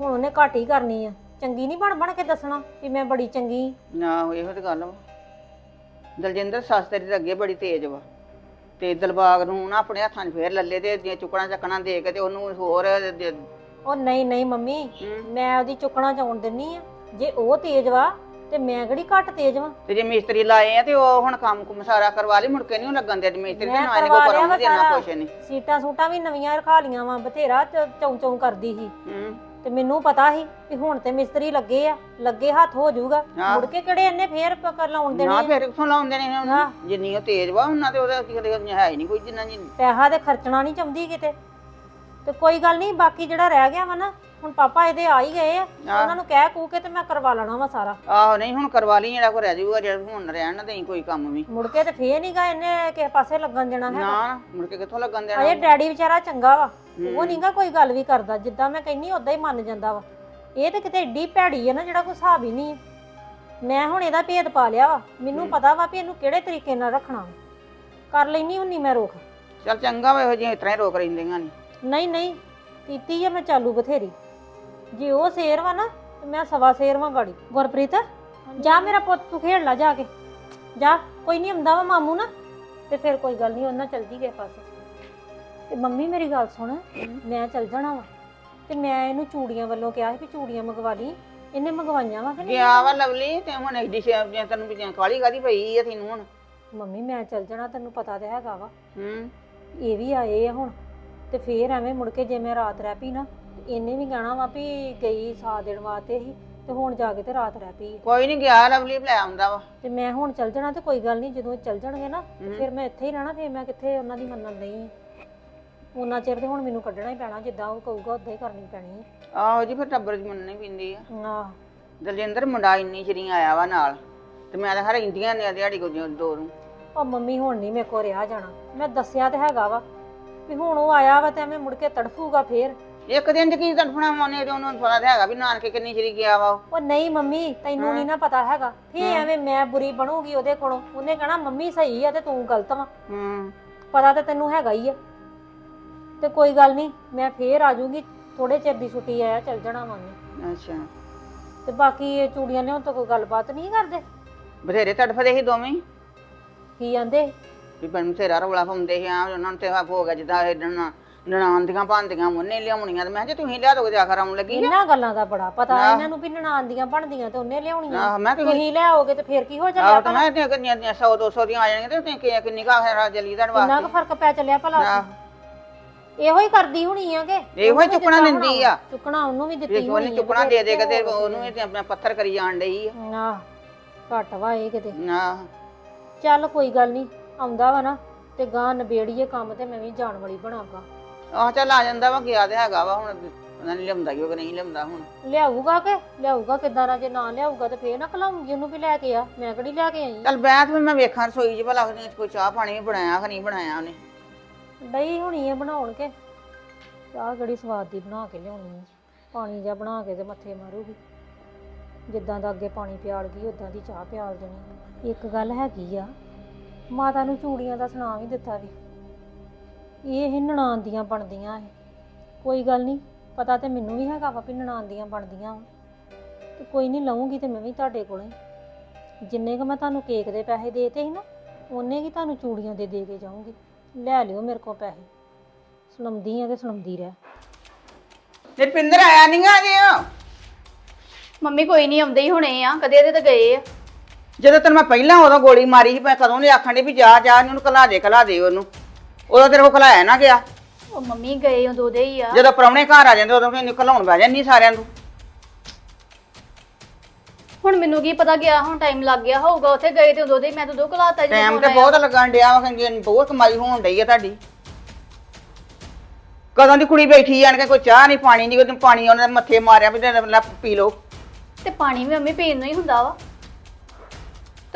ਹੁਣ ਉਹਨੇ ਘੱਟ ਹੀ ਕਰਨੀ ਆ। ਚੰਗੀ ਨਹੀਂ ਬਣ ਬਣ ਕੇ ਦੱਸਣਾ ਵੀ ਮੈਂ ਬੜੀ ਚੰਗੀ ਨਾ ਇਹੋ ਤੇ ਗੱਲ ਵਾ। ਦਲਜਿੰਦਰ ਸੱਸ ਤੇਰੀ ਤਾਂ ਅੱਗੇ ਬੜੀ ਤੇਜ਼ ਵਾ। ਤੇ ਦਿਲਬਾਗ ਨੂੰ ਨਾ ਆਪਣੇ ਹੱਥਾਂ 'ਚ ਫੇਰ ਲੱਲੇ ਤੇ ਦੀਆਂ ਚੁੱਕਣਾ ਚੱਕਣਾ ਦੇ ਕੇ ਤੇ ਉਹਨੂੰ ਹੋਰ ਦੇ- ਉਹ ਨਹੀਂ ਨਹੀਂ ਮੰਮੀ ਹੂੰ। ਮੈਂ ਉਹਦੀ ਚੁੱਕਣਾ ਚਾਉਣ ਦਿੰਨੀ ਆ। ਜੇ ਉਹ ਤੇਜ਼ ਵਾ ਤੇ ਮੈਂ ਕਿਹੜੀ ਘੱਟ ਤੇਜ਼ ਵਾ? ਤੇ ਜੇ ਮਿਸਤਰੀ ਲਾਏ ਆ ਤੇ ਉਹ ਹੁਣ ਕੰਮ ਕੁਮ ਸਾਰਾ ਕਰਵਾ ਲਈ ਮੁੜ ਕੇ ਨਹੀਂ ਲੱਗਣ ਦੇ ਮਿਸਤਰੀ ਤੇ ਮੈਂ ਨਾ ਇਹਨੇ ਕੋ ਕਰਵਾ ਲਿਆ ਕਰਾਉਣ ਵਾ ਦੇਣਾ ਸਾਰਾ। ਕੁਛ ਨਹੀਂ ਸੀਟਾਂ ਸੂਟਾਂ ਵੀ ਨਵੀਆਂ ਰਖਾ ਲੀਆਂ ਵਾ ਬਥੇਰਾ ਚ- ਚੌਂ ਚੌਂ ਕਰਦੀ ਸੀ। ਹੂੰ। ਤੇ ਮੈਨੂੰ ਪਤਾ ਸੀ ਵੀ ਹੁਣ ਤੇ ਮਿਸਤਰੀ ਲੱਗੇ ਆ ਲੱਗੇ ਹੱਥ ਹੋ ਜਾਊਗਾ। ਆਹ। ਮੁੜ ਕੇ ਕਿਹੜੇ ਇਹਨੇ ਫੇਰ ਪ- ਕਰ ਲਾਉਣ ਨਾ ਦੇਣੇ ਫਿਰ ਕਿੱਥੋਂ ਲਾਉਂਦੇ ਨੇ। ਉਹਨੂੰ? ਜਿੰਨੀ ਉਹ ਤੇਜ਼ ਵਾ ਉਹਨਾਂ ਤੇ ਉਹਦਾ ਕਦੇ ਹੈ ਹੀ ਨਹੀਂ ਕੋਈ ਜਿੰਨਾ ਜੀ ਪੈਸਾ ਤੇ ਖਰਚਣਾ ਨਹੀਂ ਚਾਹੁੰਦੀ ਕਿਤੇ। ਤੇ ਕੋਈ ਗੱਲ ਨਹੀਂ ਬਾਕੀ ਜਿਹੜਾ ਰਹਿ ਗਿਆ ਵਾ ਨਾ ਹੁਣ ਪਾਪਾ ਇਹਦੇ ਆ ਹੀ ਗਏ ਆ। ਉਹਨਾਂ ਨੂੰ ਕਹਿ ਕੂ ਕੇ ਤੇ ਮੈਂ ਕਰਵਾ ਲੈਣਾ ਵਾ ਸਾਰਾ। ਆਹੋ ਨਹੀਂ ਹੁਣ ਕਰਵਾ ਲਈ ਜਿਹੜਾ ਕੋ ਰਹਿ ਜਾਊਗਾ ਜਿਹੜਾ ਹੁਣ ਰਹਿਣ ਨਾ ਦੇਈ ਕੋਈ ਕੰਮ ਵੀ। ਮੁੜ ਕੇ ਤੇ ਫੇਰ ਨਹੀਂਗਾ ਇਹਨੇ ਕਿਸੇ ਪਾਸੇ ਲੱਗਣ ਦੇਣਾ ਹੈ ਨਾ ਮੁੜ ਕੇ ਕਿੱਥੋਂ ਲੱਗਣ ਦੇਣਾ ਅਜੇ ਡੈਡੀ ਵਿਚਾਰਾ ਚੰਗਾ ਵਾ ਉਹ ਨਹੀਂਗਾ ਕੋਈ ਗੱਲ ਵੀ ਕਰਦਾ ਜਿੱਦਾਂ ਮੈਂ ਕਹਿੰਨੀ ਉਦਾਂ ਹੀ ਮੰਨ ਜਾਂਦਾ ਵਾ। ਇਹ ਤੇ ਕਿਤੇ ਏਡੀ ਭੈੜੀ ਹੈ ਨਾ ਜਿਹੜਾ ਕੋਈ ਹਿਸਾਬ ਹੀ ਨਹੀਂ ਹੈ। ਮੈਂ ਹੁਣ ਇਹਦਾ ਭੇਦ ਪਾ ਲਿਆ ਵਾ ਮੈਨੂੰ ਪਤਾ ਵਾ ਵੀ ਇਹਨੂੰ ਕਿਹੜੇ ਤਰੀਕੇ ਨਾਲ ਰੱਖਣਾ ਵਾ। ਕਰ ਲੈਣੀ ਹੁੰਨੀ ਮੈਂ ਰੋਕ। ਚੱਲ ਚੰਗਾ ਵਾ ਇਹੋ ਜਿਹੀਆਂ ਇਤਰਾ ਹੀ ਰੋਕ ਰਹਿੰਦੀਆਂ ਨੇ। ਨਹੀਂ ਨਹੀਂ ਕੀਤੀ ਆ ਮੈਂ ਚਾਲੂ ਬਥੇਰੀ। ਜੇ ਉਹ ਸ਼ੇਰ ਵਾ ਨਾ ਤੇ ਮੈਂ ਸਵਾ ਸ਼ੇਰ ਵਾਂ ਗਾੜੀ। ਗੁਰਪ੍ਰੀਤ ਜਾ ਮੇਰਾ ਪੁੱਤ ਤੂੰ ਖੇਡ ਲੈ ਜਾ ਕੇ। ਜਾ ਕੋਈ ਨਹੀਂ ਆਉਂਦਾ ਵਾ ਮਾਮੂ ਨਾ ਤੇ ਫਿਰ ਕੋਈ ਗੱਲ ਨਹੀਂ ਉਹਨਾਂ ਚੱਲ ਜੀ ਗਏ ਪਾਸੇ ਤੇ ਮੰਮੀ ਮੇਰੀ ਗੱਲ ਸੁਣ ਮੈਂ ਚੱਲ ਜਾਣਾ ਵਾ। ਤੇ ਮੈਂ ਇਹਨੂੰ ਚੂੜੀਆਂ ਵੱਲੋਂ ਕਿਹਾ ਸੀ ਵੀ ਚੂੜੀਆਂ ਮੰਗਵਾ ਲਈ। ਇਹਨੇ ਮੰਗਵਾਈਆਂ ਵਾ ਕਿ ਨਹੀਂ? ਗਿਆ ਵਾ ਲਵਲੀ ਤੇ ਹੁਣ ਐਡੀ ਸ਼ੇਪ ਦੀਆਂ ਤੈਨੂੰ ਵੀ ਕਾਲੀ ਕਾਦੀ ਪਈ ਆ ਤੈਨੂੰ ਹੁਣ? ਮੰਮੀ ਮੈਂ ਚੱਲ ਜਾਣਾ ਤੈਨੂੰ ਪਤਾ ਤੇ ਹੈਗਾ ਵਾ। ਹੂੰ। ਇਹ ਵੀ ਆਏ ਆ ਹੁਣ। ਤੇ ਫੇਰ ਐਵੇਂ ਮੁੜ ਕੇ ਜੇ ਮੈਂ ਰਾਤ ਰਹਿ ਪਈ ਨਾ ਤੇ ਇਹਨੇ ਵੀ ਕਹਿਣਾ ਵਾ ਵੀ ਗਈ ਸਾਥ ਦੇਣ ਵਾਸਤੇ ਹੀ ਤੇ ਹੁਣ ਜਾ ਕੇ ਤੇ ਰਾਤ ਰਹਿ ਪਈ ਕੋਈ ਨਹੀਂ ਗਿਆ ਲਵਲੀ ਲੈ ਆਉਂਦਾ ਵਾ। ਤੇ ਮੈਂ ਹੁਣ ਚੱਲ ਜਾਣਾ ਤੇ ਕੋਈ ਗੱਲ ਨਹੀਂ ਜਦੋਂ ਇਹ ਚੱਲ ਜਾਣਗੇ ਨਾ ਤੇ। ਫਿਰ ਮੈਂ ਇੱਥੇ ਹੀ ਰਹਿਣਾ ਫਿਰ ਮੈਂ ਕਿੱਥੇ ਉਹਨਾਂ ਦੀ ਮੰਨਣ ਨਹੀਂ ਉਹਨਾਂ ਚਿਰ ਤੇ ਹੁਣ ਮੈਨੂੰ ਕੱਢਣਾ ਹੀ ਪੈਣਾ ਜਿੱਦਾਂ ਉਹ ਕਹੂਗਾ ਉਦਾਂ ਹੀ ਕਰਨੀ ਪੈਣੀ ਆਹੋ ਜੀ ਫਿਰ ਟੱਬਰ ਚ ਮੰਨਣੀ ਪੈਂਦੀ ਆ। ਆਹ। ਦਲਜਿੰਦਰ ਮੁੰਡਾ ਇੰਨੀ ਚਿਰੀ ਆਇਆ ਵਾ ਨਾਲ ਤੇ ਮੈਂ ਤਾਂ ਹਰ ਇੰਡੀਆਂ ਨੇ ਦਿਹਾੜੀ ਕੋ ਦੋ ਨੂੰ। ਉਹ ਮੰਮੀ ਹੁਣ ਨਹੀਂ ਮੇਰੇ ਕੋ ਰਿਹਾ ਜਾਣਾ। ਮੈਂ ਦੱਸਿਆ ਤੇ ਹੈਗਾ ਵਾ ਵੀ ਹੁਣ ਉਹ ਆਇਆ ਵਾ ਤੇ ਐਵੇਂ ਮੁੜ ਕੇ ਤੜਫੂਗਾ ਫੇਰ। ਇੱਕ ਦਿਨ ਚ ਕੀ ਤੜਫਣਾ ਮਾਨੇ ਤੇ ਉਹਨੂੰ ਪਤਾ ਤਾਂ ਹੈਗਾ ਵੀ ਨਾਨਕੇ ਕਿੰਨੀ ਚਿਰੀ ਗਿਆ ਵਾ ਉਹ। ਉਹ ਨਹੀਂ ਮੰਮੀ ਤੈਨੂੰ ਨਹੀਂ ਨਾ ਪਤਾ ਹੈਗਾ। ਫੇਰ ਐਵੇਂ ਮੈਂ ਬੁਰੀ ਬਣੂਗੀ ਉਹਦੇ ਕੋਲੋਂ। ਉਹਨੇ ਕਹਣਾ ਮੰਮੀ ਸਹੀ ਆ ਤੇ ਤੂੰ ਗਲਤ ਵਾ। ਹੂੰ। ਪਤਾ ਤਾਂ ਤੈਨੂੰ ਹੈਗਾ ਹੀ ਆ। ਤੇ ਕੋਈ ਗੱਲ ਨਹੀਂ ਮੈਂ ਫੇਰ ਆ ਜਾਊਂਗੀ। ਥੋੜੇ ਚਿਰ ਦੀ ਛੁੱਟੀ ਆਇਆ ਚੱਲ ਜਾਣਾ ਮੰਮੀ ਅੱਛਾ। ਤੇ ਬਾਕੀ ਇਹ ਚੂੜੀਆਂ ਨੇ ਹੁਣ ਤਾਂ ਕੋਈ ਗੱਲਬਾਤ ਨਹੀਂ ਕਰਦੇ? ਬਥੇਰੇ ਤੜਫਦੇ ਸੀ ਦੋਵੇਂ ਹੀ। ਕੀ ਆਂਦੇ? ਵੀ ਬਣ ਬਥੇਰਾ ਰੌਲਾ ਪਾਉਂਦੇ ਸੀ ਆ ਉਹਨਾਂ ਨੂੰ ਤੇ ਹੋ ਗਿਆ ਜਿੱਦਾਂ ਇਹ ਨਣਾ ਨਣਾਨ ਦੀਆਂ ਭਾਂਦੀਆਂ ਮੁੰਨੇ ਲਿਆਉਣੀਆਂ ਤੇ ਮੈਂ ਕਿਹਾ ਜੇ ਤੁਸੀਂ ਲਿਆ ਦੋਗੇ ਤੇ ਆਖਰ ਆਉਣ ਲੱਗੀ ਆ ਇਹਨਾਂ ਗੱਲਾਂ ਦਾ ਬੜਾ ਪਤਾ ਆਹ। ਇਹਨਾਂ ਨੂੰ ਵੀ ਨਨਾਣ ਦੀਆਂ ਬਣਦੀਆਂ ਤੇ ਉਹਨੇ ਲਿਆਉਣੀਆਂ। ਆਹ ਮੈਂ ਤੁਸੀਂ ਤੁਸੀਂ ਲਿਆਓਗੇ ਤੇ ਫੇਰ ਕੀ ਹੋ ਆਹੋ ਚੱਲਿਆ ਤਾਂ ਮੈਂ ਤੇ ਕਿੰਨੀਆਂ 100 200 ਦੀਆਂ ਆ ਜਾਣਗੀਆਂ ਤੇ ਤੁਸੀਂ ਕਿ- ਕਿੰਨੀ ਕਾ ਹੈ ਜਲੀ ਦਾ ਕਿੰਨਾ ਕੁ ਵਾਸਤੇ। ਫ਼ਰਕ ਪੈ ਚੱਲਿਆ ਭਲਾ ਆਹ। ਇਹੋ ਹੀ ਕਰਦੀ ਹੋਣੀ ਆ ਕਿ? ਇਹੋ ਹੀ ਚੁੱਕਣਾ ਦਿੰਦੀ ਆ। ਚੁੱਕਣਾ ਉਹਨੂੰ ਵੀ ਦਿੱਤੀ ਜੇ ਉਹਨੇ ਹੋਣੀ ਚੁੱਕਣਾ ਦੇ ਦੇ ਕੇ ਤੇ ਉਹਨੂੰ ਵੀ ਤੇ ਆਪਣਾ ਪੱਥਰ ਕਰੀ ਜਾਣ ਡਈ ਆ। ਨਾ ਘੱਟ ਵਾ ਇਹ ਕਿਤੇ। ਆਹ ਚੱਲ ਕੋਈ ਗੱਲ ਨਹੀਂ ਆਉਂਦਾ ਵਾ ਨਾ ਤੇ ਗਾਂ ਨਬੇੜੀਏ ਕੰਮ ਤੇ ਮੈਂ ਵੀ ਜਾਣ ਵਾਲੀ ਬਣਾਗਾ ਆਹ ਚੱਲ ਆ ਜਾਂਦਾ ਵਾ ਗਿਆ ਤੇ ਹੈਗਾ ਵਾ ਹੁਣ ਉਹਨਾਂ ਨੇ ਲਿਆਉਂਦਾ ਉਹ ਕਿ ਨਹੀਂ ਲਿਆਉਂਦਾ ਹੁਣ। ਲਿਆਊਗਾ ਕਿ? ਲਿਆਊਗਾ ਕਿੱਦਾਂ ਨਾ ਜੇ ਨਾ ਲਿਆਊਗਾ ਤੇ ਫੇਰ ਨਾ ਖਲਾਉਂਗੀ ਉਹਨੂੰ ਵੀ ਲੈ ਕੇ ਆ। ਮੈਂ ਕਿਹੜੀ ਲੈ ਕੇ ਆਈ? ਚੱਲ ਬੈਠ ਫਿਰ ਮੈਂ ਵੇਖਾਂ ਰਸੋਈ 'ਚ ਭਲਾ ਉਹਨੇ ਕੋਈ ਚਾਹ ਪਾਣੀ ਵੀ ਬਣਾਇਆ ਕਿ ਨਹੀਂ ਬਣਾਇਆ ਉਹਨੇ। ਡਈ ਹੋਣੀ ਆ ਬਣਾਉਣ ਕੇ। ਚਾਹ ਕਿਹੜੀ ਸਵਾਦ ਦੀ ਬਣਾ ਕੇ ਲਿਆਉਣੀ ਆ। ਪਾਣੀ ਜਿਹਾ ਬਣਾ ਕੇ ਤੇ ਮੱਥੇ ਮਾਰੂਗੀ। ਜਿੱਦਾਂ ਦਾ ਅੱਗੇ ਪਾਣੀ ਪਿਆਲ ਗਈ ਉਦਾਂ ਦੀ ਚਾਹ ਪਿਆਲ ਦੇਣੀ ਇੱਕ ਗੱਲ ਹੈਗੀ ਆ ਮਾਤਾ ਨੂੰ ਚੂੜੀਆਂ ਦਾ ਸੁਣਾ ਵੀ ਦਿੱਤਾ ਵੀ ਇਹ ਨਣਾਨ ਦੀਆਂ ਬਣਦੀਆਂ ਇਹ। ਕੋਈ ਗੱਲ ਨਹੀਂ ਪਤਾ ਤੇ ਮੈਨੂੰ ਵੀ ਹੈਗਾ ਵਾ ਵੀ ਨਣਾਨ ਦੀਆਂ ਬਣਦੀਆਂ ਵਾ। ਤੇ ਕੋਈ ਨਹੀਂ ਲਵਾਂਗੀ ਤੇ ਮੈਂ ਵੀ ਤੁਹਾਡੇ ਕੋਲੇ। ਜਿੰਨੇ ਕੁ ਮੈਂ ਤੁਹਾਨੂੰ ਕੇਕ ਦੇ ਪੈਸੇ ਦੇਤੇ ਸੀ ਨਾ ਉਹਨੇ ਕੀ ਤੁਹਾਨੂੰ ਚੂੜੀਆਂ ਦੇ ਦੇ ਕੇ ਜਾਊਂਗੀ। ਲੈ ਲਿਓ ਮੇਰੇ ਕੋਲ ਪੈਸੇ। ਸੁਣਾਉਂਦੀ ਆ ਤੇ ਸੁਣਾਉਂਦੀ ਰਹਿ। ਨਿਰਪਿੰਦਰ ਆਇਆ ਨਹੀਂ ਆ ਜੇ ਮੰਮੀ ਕੋਈ ਨਹੀਂ ਆਉਂਦੇ ਹੀ ਹੋਣੇ ਆ ਕਦੇ ਇਹਦੇ ਤਾਂ ਗਏ ਆ। ਜਦੋਂ ਤੈਨੂੰ ਮੈਂ ਪਹਿਲਾਂ ਉਦੋਂ ਗੋਲੀ ਮਾਰੀ ਸੀ ਮੈਂ ਕਦੋਂ ਦੇ ਆਖਣ ਦੀ ਵੀ ਜਾ ਜਾ ਇਹਨੂੰ ਕਲਾ ਦੇ ਕਲਾ ਦੇ ਉਹਨੂੰ। ਉਦੋਂ ਤੇਰੇ ਕੋਲ ਖਲਾਇਆ ਨਾ ਗਿਆ। ਉਹ ਮੰਮੀ ਗਏ ਉਦੋਂ ਦੇ ਹੀ ਆ। ਜਦੋਂ ਪ੍ਰਾਹੁਣੇ ਘਰ ਆ ਜਾਂਦੇ ਉਦੋਂ ਫਿਰ ਨਿਕਲਾਉਣ ਬਹਿ ਜਾਂਦੀ ਸਾਰਿਆਂ ਨੂੰ। ਹੁਣ ਮੈਨੂੰ ਕੀ ਪਤਾ ਗਿਆ ਹੁਣ ਟਾਈਮ ਲੱਗ ਗਿਆ ਹੋਊਗਾ ਉੱਥੇ ਗਏ ਤੇ ਉਦੋਂ ਦੇ ਹੀ, ਮੈਂ ਤਾਂ ਦੋ ਘਲਾਤਾ ਜਦੋਂ ਟਾਈਮ ਤੇ ਆਇਆ। ਬਹੁਤ ਲੱਗਣ ਡਿਆ ਵਾ ਕਹਿੰਦੀ ਬਹੁਤ ਕਮਾਈ ਹੋਣ ਡਈ ਆ ਤੁਹਾਡੀ। ਕਦੋਂ ਦੀ ਕੁੜੀ ਬੈਠੀ ਆਣ ਕੇ ਕੋਈ ਚਾਹ ਨਹੀਂ ਪਾਣੀ ਨਹੀਂ ਉਹਨੂੰ ਪਾਣੀ ਉਹਨੇ ਮੱਥੇ ਮਾਰਿਆ ਵੀ ਲੈ ਪੀ ਲਓ। ਤੇ ਪਾਣੀ ਵੀ ਮੰਮੀ ਪੀਣ ਨੂੰ ਹੀ ਹੁੰਦਾ ਵਾ।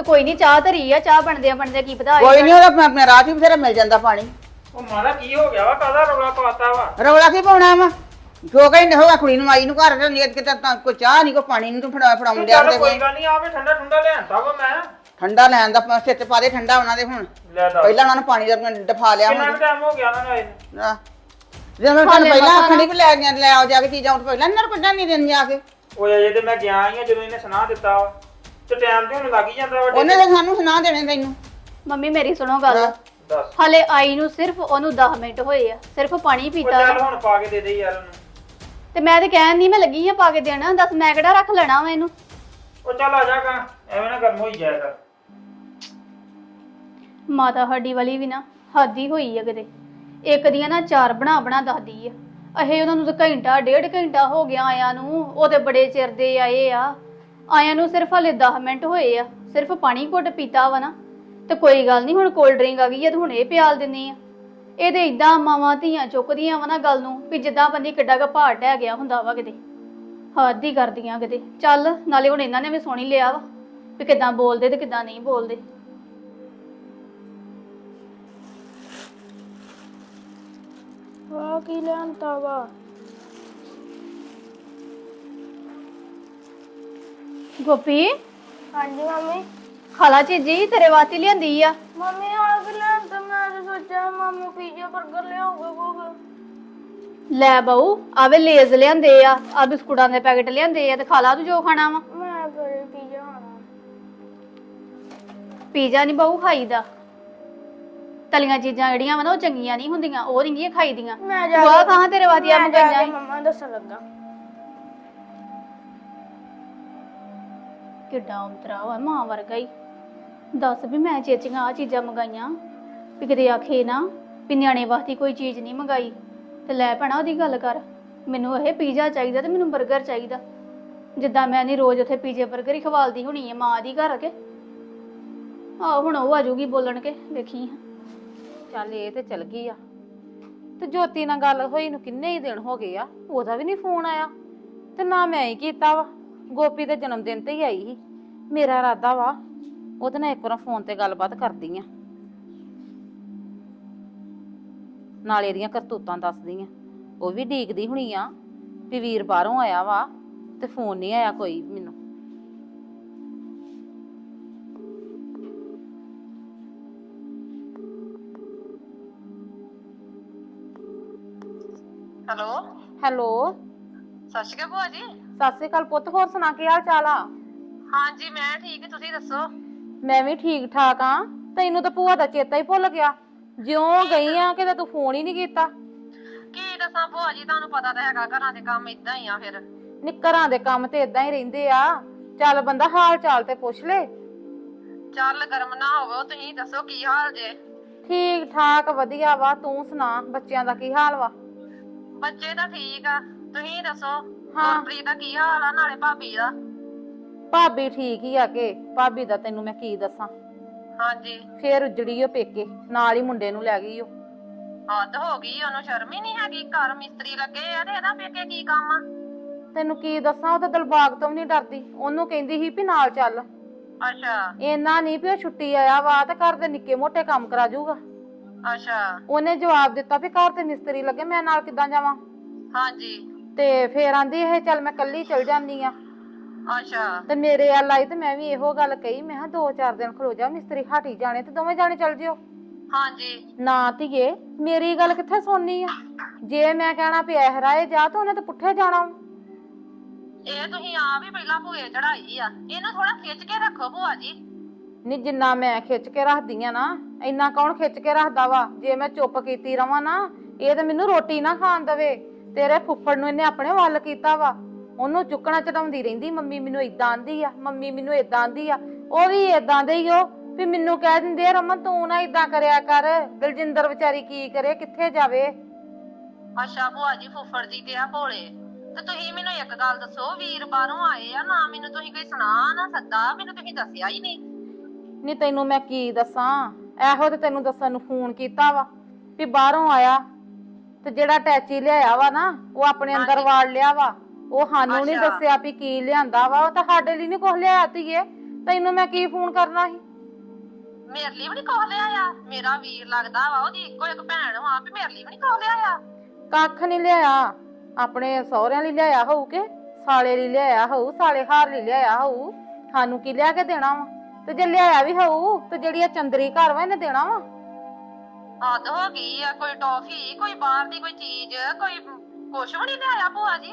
ਤੇ ਕੋਈ ਨਹੀਂ ਚਾਹ ਧਰੀ ਆ ਚਾਹ ਬਣਦੇ ਆ ਬਣਦੇ ਕੀ ਪਤਾ ਕੋਈ ਨਹੀਂ ਉਹਦਾ ਆਪਣੇ ਰਾਤ ਹੀ ਬਥੇਰਾ ਮਿਲ ਜਾਂਦਾ ਪਾਣੀ। ਉਹ ਮਾਦਾ ਕੀ ਹੋ ਗਿਆ ਵਾ ਕਾਦਾ ਰੌਲਾ ਪਾਤਾ ਵਾ? ਰੌਲਾ ਕੀ ਪਾਉਣਾ ਵਾ? ਜੋ ਕਹਿੰਦੇ ਹੋਗਾ ਕੁੜੀ ਨੂੰ ਆਈ ਨੂੰ ਘਰ ਨੀਅਤ ਕਿਤੇ ਤਾਂ ਕੋਈ ਚਾਹ ਨਹੀਂ ਕੋਈ ਪਾਣੀ ਨਹੀਂ ਤੂੰ ਫੜਾ ਫੜਾਉਣ ਡਿਆ ਚੱਲ ਤੇ ਕੋਈ ਗੱਲ ਨਹੀਂ ਆਵੇ ਠੰਡਾ ਠੰਡਾ ਲਿਆਂਦਾ ਵਾ ਮੈਂ। ਠੰਡਾ ਲੈਣ ਦਾ ਸਿਰ ਤੇ ਪਾ ਦੇ ਠੰਡਾ ਉਹਨਾਂ ਦੇ ਹੁਣ। ਲੈ ਦੱਸ। ਪਹਿਲਾਂ ਉਹਨਾਂ ਨੂੰ ਪਾਣੀ ਦਾ ਡਫਾ ਲਿਆ ਕਿੰਨਾ ਟਾਈਮ ਹੋ ਗਿਆ ਉਹਨਾਂ ਨੂੰ ਆਏ ਨੂੰ? ਜਦੋਂ ਮੈਂ ਤੁਹਾਨੂੰ ਪਹਿਲਾਂ ਆਖਣੀ ਵੀ ਲੈ ਗਿਆ ਲੈ ਆਓ ਜਾ ਕੇ ਚੀਜ਼ਾਂ ਉਹ ਪਹਿਲਾਂ ਇਹਨਾਂ ਨੂੰ ਕੱਢਣ ਨਹੀਂ ਦਿੰਦੇ ਆ ਕੇ। ਓਏ ਅਜੇ ਤੇ ਮੈਂ ਗਿਆ ਹੀ ਆ ਜਦੋਂ ਇਹਨੇ ਸੁਣਾ ਦਿੱਤਾ ਵਾ। ਤੇ ਟਾਈਮ ਤੇ ਹੁਣ ਲੱਗ ਹੀ ਜਾਂਦਾ ਵਾ ਉਹਨੇ ਤਾਂ। ਸਾਨੂੰ ਸੁਣਾ ਦੇਣੇ ਤੈਨੂੰ। ਮੰਮੀ ਮੇਰੀ ਸੁਣੋ ਗੱਲ। ਹਾਂ। ਦੱਸ। ਹਲੇ ਆਈ ਨੂੰ ਸਿਰਫ ਉਹਨੂੰ 10 ਮਿੰਟ ਹੋਏ ਆ। ਸਿਰਫ ਪਾਣੀ ਉਹ ਪੀਤਾ ਚੱਲ ਹੁਣ ਪਾ ਕੇ ਦੇ ਦੇ ਯਾਰ ਉਹਨੂੰ। ਤੇ ਮੈਂ ਤੇ ਕਹਿਣ ਨਹੀਂ ਮੈਂ ਲੱਗੀ ਆ ਪਾ ਕੇ ਦੇਣਾ। ਦੱਸ ਮੈਂ ਕਿਹੜਾ ਰੱਖ ਲੈਣਾ ਵਾ ਇਹਨੂੰ? ਉਹ ਚੱਲ ਆ ਜਾ ਗਾ ਐਵੇਂ ਨਾ ਗਰਮ ਹੋਈ ਜਾਇਆ ਕਰ। ਮਾਤਾ ਸਾਡੀ ਵਾਲੀ ਵੀ ਨਾ ਹੱਦ ਹੋਈ ਆ ਕਿਤੇ। ਇੱਕ ਦੀਆਂ ਨਾ ਚਾਰ ਬਣਾ ਬਣਾ ਦੱਸਦੀ ਆ। ਅਹੇ ਉਹਨਾਂ ਨੂੰ ਤਾਂ ਘੰਟਾ ਡੇਢ ਘੰਟਾ ਹੋ ਗਿਆ ਆਇਆਂ ਨੂੰ। ਉਹ ਤੇ ਬੜੇ ਚਿਰ ਦੇ ਆਏ ਆ। ਆਇਆਂ ਨੂੰ ਸਿਰਫ ਹਲੇ 10 ਮਿੰਟ ਹੋਏ ਆ, ਸਿਰਫ ਪਾਣੀ ਘੁੱਟ ਪੀਤਾ ਵਾ ਨਾ। ਤੇ ਕੋਈ ਗੱਲ ਨਹੀਂ ਹੁਣ ਕੋਲਡ ਡਰਿੰਕ ਆ ਗਈ ਆ ਤੇ ਹੁਣ ਇਹ ਪਿਆਲ ਦਿੰਨੀ ਆ। ਇਹ ਇਦਾਂ ਮਾਵਾਂ ਧੀਆਂ ਚੁੱਕਦੀਆਂ ਵਾ ਨਾ ਗੱਲ ਨੂੰ, ਵੀ ਜਿੱਦਾਂ ਬੰਦੀ ਕਿੱਡਾ ਕੁ ਭਾਰ ਡਹਿ ਗਿਆ ਹੁੰਦਾ ਵਾ ਕਿਤੇ। ਹੱਦ ਹੀ ਕਰਦੀਆਂ ਕਿਤੇ। ਚੱਲ, ਨਾਲੇ ਹੁਣ ਇਹਨਾਂ ਨੇ ਵੀ ਸੁਣ ਹੀ ਲਿਆ ਵਾ, ਵੀ ਕਿੱਦਾਂ ਬੋਲਦੇ ਤੇ ਕਿੱਦਾਂ ਨਹੀਂ ਬੋਲਦੇ। ਆ ਕੀ ਲਿਆਂਤਾ ਵਾ? ਗੋਪੀ? ਹਾਂਜੀ ਮੰਮੀ। ਖਾਲਾ ਚੀਜੀ ਤੇਰੇ ਵਾਸਤੇ ਲਿਆਂਦੀ ਆ। ਮੰਮੀ ਆ ਕੀ ਲਿਆਂਤਾ ਮੈਂ ਤਾਂ ਸੋਚਿਆ ਮਾਮੂ ਪੀਜ਼ਾ 버ਗਰ ਲਿਆਉਗਾ ਕੋਗ ਲੈ ਬਾਊ ਆਵੇ ਲੇਜ਼ ਲਿਆਂਦੇ ਆ ਆ ਬਿਸਕੁਟਾਂ ਦੇ ਪੈਕੇਟ ਲਿਆਂਦੇ ਆ ਤੇ ਖਾ ਲਾ ਤੂੰ ਜੋ ਖਾਣਾ ਵਾ। ਮੈਂ ਬਰਗਰ ਪੀਜ਼ਾ ਖਾਣਾ। ਪੀਜ਼ਾ ਨਹੀਂ ਬਾਊ ਖਾਈਦਾ। ਤਲੀਆਂ ਚੀਜ਼ਾਂ ਜਿਹੜੀਆਂ ਵਾ ਨਾ ਉਹ ਚੰਗੀਆਂ ਨਹੀਂ ਹੁੰਦੀਆਂ ਉਹ ਨਹੀਂ ਖਾਈਦੀਆਂ। ਮੈਂ ਵਾਹ ਕਹਾਂ ਤੇਰੇ ਵਾਦੀਆਂ ਮੈਂ ਜਾ ਮੰਗਾਈਆਂ ਕੇ ਮੰਮਾ ਦੱਸਣ ਲੱਗਾ। ਕਿੱਡਾ ਉਤਰਾ ਵਾ, ਮਾਂ ਵਰਗਾ ਹੀ ਦੱਸ ਵੀ ਮੈਂ ਚੇਚੀਆਂ ਆ ਚੀਜ਼ਾਂ ਮੰਗਾਈਆਂ। ਵੀ ਕਿਤੇ ਆਖੇ ਨਾ ਵੀ ਨਿਆਣੇ ਵਾਸਤੇ ਕੋਈ ਚੀਜ਼ ਨਹੀਂ ਮੰਗਾਈ। ਤੇ ਲੈ ਭੈਣਾ ਉਹਦੀ ਗੱਲ ਕਰ। ਮੈਨੂੰ ਇਹ ਪੀਜ਼ਾ ਚਾਹੀਦਾ ਤੇ ਮੈਨੂੰ 버ਗਰ ਚਾਹੀਦਾ। ਜਿੱਦਾਂ ਮੈਂ ਨਹੀਂ ਰੋਜ਼ ਉੱਥੇ ਪੀਜ਼ੇ 버ਗਰ ਹੀ ਖਵਾਲਦੀ ਹੋਣੀ ਹੈ ਮਾਂ ਦੀ ਘਰ ਕੇ। ਆਹ ਹੁਣ ਉਹ ਆ ਜਾਊਗੀ ਬੋਲਣ ਕੇ ਵੇਖੀ ਚੱਲ ਇਹ ਤੇ ਚਲ ਗਈ ਆ। ਤੇ ਜੋਤੀ ਨਾਲ ਗੱਲ ਹੋਈ ਨੂੰ ਕਿੰਨੇ ਹੀ ਦਿਨ ਹੋ ਗਏ ਆ, ਉਹਦਾ ਵੀ ਨਹੀਂ ਫੋਨ ਆਇਆ। ਤੇ ਨਾ ਮੈਂ ਹੀ ਕੀਤਾ ਵਾ। ਗੋਪੀ ਦੇ ਜਨਮ ਦਿਨ ਤੇ ਹੀ ਆਈ ਸੀ। ਮੇਰਾ ਇਰਾਦਾ ਵਾ ਉਹਦੇ ਨਾਲ ਇੱਕ ਵਾਰ ਫੋਨ ਤੇ ਗੱਲਬਾਤ ਕਰਦੀ ਆ। ਨਾਲ ਇਹਦੀਆਂ ਕਰਤੂਤਾਂ ਦੱਸਦੀ ਆ। ਉਹ ਵੀ ਡੀਕਦੀ ਹੁਣੀ ਆ ਵੀ ਵੀਰ ਬਾਹਰੋਂ ਆਇਆ ਵਾ ਤੇ ਫੋਨ ਨਹੀਂ ਆਇਆ ਕੋਈ ਮੈਨੂੰ। ਹੈਲੋ। ਹੈਲੋ। ਸਤਿ ਸ਼੍ਰੀ ਅਕਾਲ ਭੂਆ ਜੀ। ਸਤਿ ਸ੍ਰੀ ਅਕਾਲ ਪੁੱਤ ਹੋਰ ਸੁਣਾ ਕੀ ਹਾਲ ਚਾਲ ਆ? ਹਾਂਜੀ ਮੈਂ ਠੀਕ ਤੁਸੀਂ ਦੱਸੋ? ਮੈਂ ਵੀ ਠੀਕ ਠਾਕ ਆ। ਤੈਨੂੰ ਤਾਂ ਭੂਆ ਦਾ ਚੇਤਾ ਹੀ ਭੁੱਲ ਗਿਆ। ਜਿਉਂ ਗਈ ਆ ਕਿਤੇ ਤੂੰ ਫੋਨ ਹੀ ਨਹੀਂ ਕੀਤਾ। ਕੀ ਦੱਸਾਂ ਭੂਆ ਜੀ ਤੁਹਾਨੂੰ ਪਤਾ ਤਾਂ ਹੈਗਾ ਘਰਾਂ ਦੇ ਕੰਮ ਇਦਾਂ ਹੀ ਆ ਫਿਰ। ਨੀ ਘਰਾਂ ਦੇ ਕੰਮ ਤੇ ਇਦਾਂ ਹੀ ਰਹਿੰਦੇ ਆ। ਚੱਲ ਬੰਦਾ ਹਾਲ ਚਾਲ ਤੇ ਪੁੱਛ ਲੈ। ਚੱਲ ਗਰਮ ਨਾ ਹੋਵੋ ਤੁਸੀਂ ਦੱਸੋ ਕੀ ਹਾਲ ਜੇ? ਠੀਕ ਠਾਕ ਵਧੀਆ ਵਾ ਤੂੰ ਸੁਣਾ ਬੱਚਿਆਂ ਦਾ ਕੀ ਹਾਲ ਵਾ? ਬੱਚੇ ਤਾਂ ਠੀਕ ਆ ਤੁਸੀਂ ਦੱਸੋ? ਹਾਂ। ਗੁਰਪ੍ਰੀਤ ਦਾ ਕੀ ਹਾਲ ਆ? ਨਾਲੇ ਭਾਬੀ ਦਾ? ਭਾਬੀ ਠੀਕ ਹੀ ਆ ਕੇ। ਭਾਬੀ ਦਾ ਤੈਨੂੰ ਮੈਂ ਕੀ ਦੱਸਾਂ? ਹਾਂਜੀ। ਫੇਰ ਉਜੜੀ ਓ ਪੇਕੇ। ਨਾਲ ਹੀ ਮੁੰਡੇ ਨੂੰ ਲੈ ਗਈ ਓ। ਹੱਦ ਹੋ ਗਈ ਉਹਨੂੰ ਸ਼ਰਮ ਹੀ ਨਹੀਂ ਹੈਗੀ? ਘਰ ਮਿਸਤਰੀ ਲੱਗੇ ਆ ਤੇ ਇਹਦਾ ਪੇਕੇ ਕੀ ਕੰਮ ਆ? ਤੈਨੂੰ ਕੀ ਦੱਸਾਂ? ਉਹ ਤਾਂ ਦਿਲਬਾਗ ਤੋਂ ਵੀ ਨਹੀਂ ਡਰਦੀ। ਉਹਨੂੰ ਕਹਿੰਦੀ ਸੀ ਵੀ ਨਾਲ ਚੱਲ। ਅੱਛਾ। ਇੰਨਾ ਨਹੀਂ ਵੀ ਉਹ ਛੁੱਟੀ ਆਇਆ ਵਾ ਤੇ ਘਰ ਦੇ ਨਿੱਕੇ ਮੋਟੇ ਕੰਮ ਕਰਾ ਜਾਊਗਾ ਅੱਛਾ। ਉਹਨੇ ਜਵਾਬ ਦਿੱਤਾ ਵੀ ਘਰ ਤੇ ਮਿਸਤਰੀ ਲੱਗੇ ਮੈਂ ਨਾਲ ਕਿੱਦਾਂ ਜਾਵਾਂ? ਹਾਂਜੀ। ਤੇ ਫੇਰ ਆਂਦੀ ਇਹ ਚੱਲ ਮੈਂ ਕੱਲੀ ਚਲ ਜਾਂਦੀ ਆ। ਅੱਛਾ। ਤੇ ਮੇਰੇ ਵੱਲ ਆਈ ਤੇ ਮੈਂ ਵੀ ਇਹੋ ਗੱਲ ਕਹੀ ਮੈਂ ਕਿਹਾ ਦੋ ਚਾਰ ਦਿਨ ਖਲੋ ਜਾ ਮਿਸਤਰੀ ਹਾਟੀ ਜਾਣੇ ਤੇ ਦੋਵੇਂ ਜਾਣੇ ਚੱਲ ਜਿਓ। ਹਾਂਜੀ। ਨਾ ਧੀਏ ਮੇਰੀ ਗੱਲ ਕਿੱਥੇ ਸੁਣਨੀ ਆ? ਜੇ ਮੈਂ ਕਹਿਣਾ ਵੀ ਇਹ ਰਾਏ ਜਾ ਤਾਂ ਉਹਨੇ ਤਾਂ ਪੁੱਠੇ ਜਾਣਾ ਵਾ। ਇਹ ਤੁਸੀਂ ਆਪ ਹੀ ਪਹਿਲਾਂ ਭੂਏ ਚੜਾਈ ਆ ਇਹਨੂੰ ਥੋੜਾ ਖਿੱਚ ਕੇ ਰੱਖੋ ਭੂਆ ਜੀ। ਨੀ ਜਿੰਨਾ ਮੈਂ ਖਿੱਚ ਕੇ ਰੱਖਦੀ ਆ ਨਾ ਇੰਨਾ ਕੌਣ ਖਿੱਚ ਕੇ ਰੱਖਦਾ ਵਾ? ਜੇ ਮੈਂ ਚੁੱਪ ਕੀਤੀ ਰਵਾਂ ਨਾ ਇਹ ਤਾਂ ਮੈਨੂੰ ਰੋਟੀ ਨਾ ਖਾਣ ਦਵੇ। ਤੇਰੇ ਫੁੱਫੜ ਨੂੰ ਇਹਨੇ ਆਪਣੇ ਵੱਲ ਕੀਤਾ ਵਾ। ਉਹਨੂੰ ਚੁੱਕਣਾ ਚੜਾਉਂਦੀ ਰਹਿੰਦੀ ਮੰਮੀ ਮੈਨੂੰ ਇਦਾਂ ਆਂਦੀ ਆ ਮੰਮੀ ਮੈਨੂੰ ਇਦਾਂ ਆਂਦੀ ਆ। ਉਹ ਵੀ ਇਦਾਂ ਦੇ ਹੀ ਉਹ ਵੀ ਮੈਨੂੰ ਕਹਿ ਦਿੰਦੇ ਆ ਰਮਨ ਤੂੰ ਨਾ ਇਦਾਂ ਕਰਿਆ ਕਰ। ਦਲਜਿੰਦਰ ਵਿਚਾਰੀ ਕੀ ਕਰੇ ਕਿੱਥੇ ਜਾਵੇ? ਅੱਛਾ ਭੂਆ ਜੀ ਫੁੱਫੜ ਜੀ ਤੇ ਆ ਭੋਲੇ। ਤੇ ਤੁਸੀਂ ਮੈਨੂੰ ਇੱਕ ਗੱਲ ਦੱਸੋ ਵੀਰ ਬਾਹਰੋਂ ਆਏ ਆ ਨਾ ਮੈਨੂੰ ਤੁਸੀਂ ਕੋਈ ਸੁਣਾ ਨਾ ਸੱਦਾ ਮੈਨੂੰ ਤੁਸੀਂ ਦੱਸਿਆ ਹੀ ਨਹੀਂ। ਨੀ ਤੈਨੂੰ ਮੈਂ ਕੀ ਦੱਸਾਂ? ਇਹੋ ਤੇ ਤੈਨੂੰ ਦੱਸਣ ਨੂੰ ਫੋਨ ਕੀਤਾ ਵਾ ਵੀ ਬਾਹਰੋਂ ਆਇਆ ਤੇ ਜਿਹੜਾ ਟੈਚੀ ਲਿਆਇਆ ਵਾ ਨਾ ਉਹ ਆਪਣੇ ਅੰਦਰ ਵਾੜ ਲਿਆ ਵਾ। ਉਹ ਸਾਨੂੰ ਨਹੀਂ। ਦੱਸਿਆ ਵੀ ਕੀ ਲਿਆਂਦਾ ਵਾ ਉਹ ਤਾਂ ਸਾਡੇ ਲਈ ਨਹੀਂ ਕੁਝ ਲਿਆਇਆ ਧੀਏ। ਤੈਨੂੰ ਮੈਂ ਕੀ ਫੋਨ ਕਰਨਾ ਸੀ? ਮੇਰੇ ਲਈ ਵੀ ਨਹੀਂ ਕੋਹ ਲਿਆ ਆ ਮੇਰਾ ਵੀਰ ਲੱਗਦਾ ਵਾ ਉਹਦੀ ਇੱਕੋ ਇੱਕ ਭੈਣ ਵਾ ਵੀ ਮੇਰੇ ਲਈ ਵੀ ਨਹੀਂ ਕੋਹ ਲਿਆ ਆ ਕੱਖ ਨਹੀਂ ਲਿਆਇਆ। ਆਪਣੇ ਸਹੁਰਿਆਂ ਲਈ ਲਿਆਇਆ ਹੋਊ ਕਿ ਸਾਲੇ ਲਈ ਲਿਆਇਆ ਹੋਊ ਸਾਲੇ ਹਾਰ ਲਈ ਲਿਆਇਆ ਹੋਊ? ਸਾਨੂੰ ਕੀ ਲਿਆ ਕੇ ਦੇਣਾ ਵਾ? ਤੇ ਜੇ ਲਿਆਇਆ ਵੀ ਹੋਊ ਤੇ ਜਿਹੜੀ ਆ ਚੰਦਰੀ ਘਰ ਵਾ ਇਹਨੇ ਦੇਣਾ ਵਾ? ਹੱਦ ਹੋ ਗਈ ਆ ਕੋਈ ਟੌਫੀ ਕੋਈ ਬਾਹਰ ਦੀ ਕੋਈ ਚੀਜ਼ ਕੋਈ ਕੁਛ ਵੀ ਨਹੀਂ ਲਿਆਇਆ ਭੂਆ ਜੀ।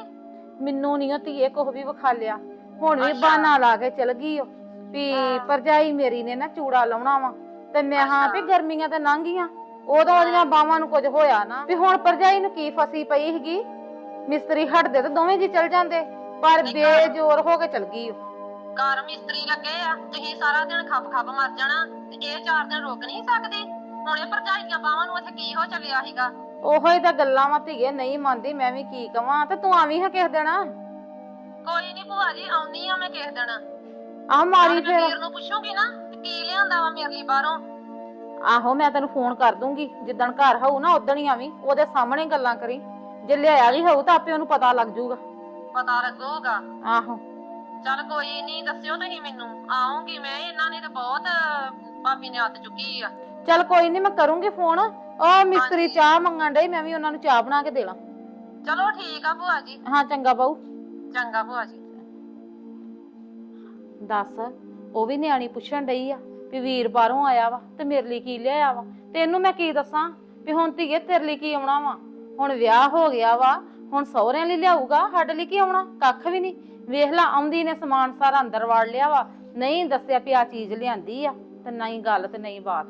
ਮੈਨੂੰ ਨਹੀਂ ਧੀਏ ਕੁਝ ਵੀ ਵਿਖਾ ਲਿਆ। ਹੁਣ ਵੀ ਅੱਛਾ। ਬਹਾਨਾ ਲਾ ਕੇ ਚਲ ਗਈ ਓ ਵੀ ਹਾਂ। ਪਰਜਾਈ ਮੇਰੀ ਨੇ ਨਾ ਚੂੜਾ ਲਾਉਣਾ ਵਾ। ਤੇ ਮੈਂ ਹਾਂ ਅੱਛਾ। ਵੀ ਗਰਮੀਆਂ ਤੇ ਲੰਘ ਗਈਆਂ। ਉਦੋਂ ਉਹਦੀਆਂ ਬਾਵਾਂ ਨੂੰ ਕੁਝ ਹੋਇਆ ਨਾ। ਵੀ ਹੁਣ ਪਰਜਾਈ ਨੂੰ ਕੀ ਫਸੀ ਪਈ ਸੀਗੀ? ਮਿਸਤਰੀ ਹਟਦੇ ਤੇ ਦੋਵੇਂ ਜੀ ਚਲ ਜਾਂਦੇ ਪਰ ਨਹੀਂ ਘਰ- ਬੇਜੋਰ ਹੋ ਕੇ ਚਲ ਗਈ ਓ। ਘਰ ਮਿਸਤਰੀ ਲੱਗੇ ਆ ਤੁਸੀਂ ਸਾਰਾ ਦਿਨ ਖੱਪ ਖੱਪ ਮਰ ਜਾਣਾ ਤੇ ਇਹ ਚਾਰ ਦਿਨ ਰੁਕ ਨਹੀਂ ਸਕਦੀ। ਹੁਣ ਭਰਜਾਈਆਂ ਬਾਵਾਂ ਨੂੰ ਉੱਥੇ ਕੀ ਹੋ ਚੱਲਿਆ ਸੀਗਾ? ਉਹੋ ਹੀ ਤਾਂ ਗੱਲਾਂ ਵਾ ਧੀਏ ਨਹੀਂ ਮੰਨਦੀ ਮੈਂ ਵੀ ਕੀ ਕਵਾਂ ਤੇ ਤੂੰ ਆਵੀਂ ਹਾਂ ਕਿਸ ਦਿਨ? ਕੋਈ ਨਹੀਂ ਭੂਆ ਜੀ ਆਉਣੀ ਆ ਮੈਂ ਕਿਸੇ ਦਿਨ। ਆਹ ਮਾਰੀ ਫੇਰ। ਵੀਰ ਨੂੰ ਪੁੱਛੂਗੀ ਨਾ ਤੇ ਕੀ ਲਿਆਂਦਾ ਵਾ ਮੇਰੇ ਲਈ ਬਾਹਰੋਂ? ਆਹੋ ਮੈਂ ਤੈਨੂੰ ਫੋਨ ਕਰ ਦੂੰਗੀ ਜਿੱਦਣ ਘਰ ਹੋਊ ਨਾ ਉਦਣ ਹੀ ਆਵੀਂ ਉਹਦੇ ਸਾਹਮਣੇ ਗੱਲਾਂ ਕਰੀ। ਜੇ ਲਿਆਇਆ ਵੀ ਹੋਊ ਤਾਂ ਆਪੇ ਉਹਨੂੰ ਪਤਾ ਲੱਗ ਜਾਊਗਾ ਪਤਾ ਲੱਗੂਗਾ। ਆਹੋ। ਚੱਲ ਕੋਈ ਨਹੀਂ ਦੱਸਿਓ ਤੁਸੀਂ ਮੈਨੂੰ। ਆਉਂਗੀ ਮੈਂ ਇਹਨਾਂ ਨੇ ਤਾਂ ਬਹੁਤ ਭਾਬੀ ਨੇ ਹੱਥ ਚੁੱਕੀ ਆ। ਚੱਲ ਕੋਈ ਨਹੀਂ ਮੈਂ ਕਰੂੰਗੀ ਫੋਨ। ਉਹ ਮਿਸਤਰੀ। ਚਾਹ ਮੰਗਣ ਡਈ ਮੈਂ ਵੀ ਉਹਨਾਂ ਨੂੰ ਚਾਹ ਬਣਾ ਕੇ ਦੇ ਲਾਂ। ਚਲੋ ਠੀਕ ਆ ਭੂਆ ਜੀ। ਹਾਂ ਚੰਗਾ ਬਾਊ। ਚੰਗਾ ਭੂਆ ਜੀ। ਦੱਸ ਉਹ ਵੀ ਨਿਆਣੀ ਪੁੱਛਣ ਡਈ ਆ ਵੀ ਵੀਰ ਬਾਹਰੋਂ ਆਇਆ ਵਾ ਤੇ ਮੇਰੇ ਲਈ ਕੀ ਲਿਆਇਆ ਵਾ? ਤੇ ਇਹਨੂੰ ਮੈਂ ਕੀ ਦੱਸਾਂ ਵੀ ਹੁਣ ਧੀਏ ਤੇਰੇ ਲਈ ਕੀ ਆਉਣਾ ਵਾ? ਹੁਣ ਵਿਆਹ ਹੋ ਗਿਆ ਵਾ ਹੁਣ ਸਹੁਰਿਆਂ ਲਈ ਲਿਆਊਗਾ ਸਾਡੇ ਲਈ ਕੀ ਆਉਣਾ? ਕੱਖ ਵੀ ਨਹੀਂ ਵੇਖ ਲਾ ਆਉਂਦੀ ਨੇ ਸਮਾਨ ਸਾਰਾ ਅੰਦਰ ਵਾੜ ਲਿਆ ਵਾ। ਨਹੀਂ ਦੱਸਿਆ ਵੀ ਆ ਚੀਜ਼ ਲਿਆਂਦੀ ਆ ਤੇ ਨਹੀਂ ਗੱਲ ਤੇ ਨਹੀਂ ਬਾਤ।